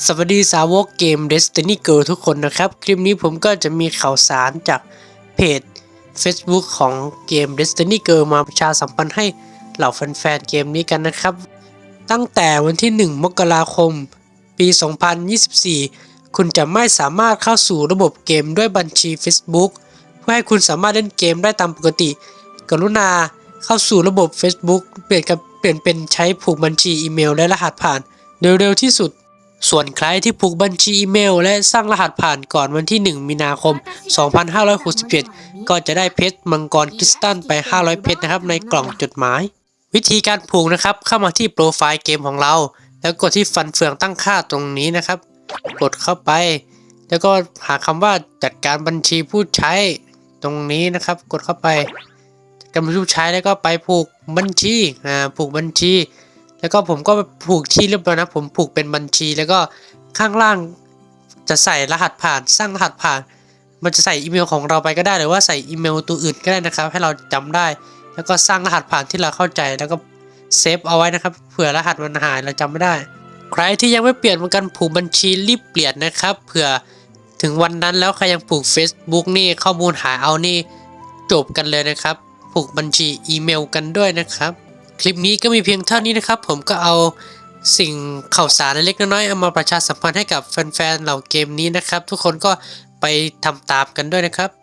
สวัสดีสาวกเกม Destiny Girl ทุกคนนะครับ คลิปนี้ผมก็จะมีข่าวสารจากเพจ Facebook ของเกม Destiny Girl มาประชาสัมพันธ์ให้เหล่าแฟนๆเกมนี้กันนะครับ ตั้งแต่วันที่ 1 มกราคม ปี 2024 คุณจะไม่สามารถเข้าสู่ระบบเกมด้วยบัญชี Facebook เพื่อให้คุณสามารถเล่นเกมได้ตามปกติ กรุณาเข้าสู่ระบบ Facebook เปลี่ยนกับเปลี่ยนเป็นใช้ผูกบัญชีอีเมลและรหัสผ่านโดยเร็วที่สุด ส่วนใครที่ผูกบัญชีอีเมล และสร้างรหัสผ่านก่อนวันที่ 1 มีนาคม 2567ก็จะได้เพชรมังกรคริสตัลไป 500 เพชรนะครับในกล่องจดหมาย วิธีการผูกนะครับเข้ามาที่โปรไฟล์เกมของเรา แล้วกดที่ฟันเฟืองตั้งค่าตรงนี้นะครับ กดเข้าไป แล้วก็หาคำว่าจัดการบัญชีผู้ใช้ตรงนี้นะครับ กดเข้าไปจัดการบัญชีผู้ใช้แล้วก็ไปผูกบัญชีอ่าผูกบัญชี แล้วก็ผมก็ผูกที่เรียบร้อยนะ ผมผูกเป็นบัญชีแล้วก็ข้างล่างจะใส่รหัสผ่านสร้างรหัสผ่าน มันจะใส่อีเมลของเราไปก็ได้หรือว่าใส่อีเมลตัวอื่นก็ได้นะครับ ให้เราจำได้ แล้วก็สร้างรหัสผ่านที่เราเข้าใจแล้วก็เซฟเอาไว้นะครับเผื่อรหัสมันหายเราจำไม่ได้ ใครที่ยังไม่เปลี่ยนเหมือนกันผูกบัญชีรีบเปลี่ยนนะครับเผื่อถึงวันนั้นแล้วใครยังผูก Facebook นี่ข้อมูลหายเอานี่จบกันเลยนะครับ ผูกบัญชีอีเมลกันด้วยนะครับ คลิปนี้ก็มีเพียงเท่านี้นะครับ ผมก็เอาสิ่งข่าวสารเล็กน้อยๆเอามาประชาสัมพันธ์ให้กับแฟนๆเหล่าเกมนี้นะครับ ทุกคนก็ไปทำตามกันด้วยนะครับ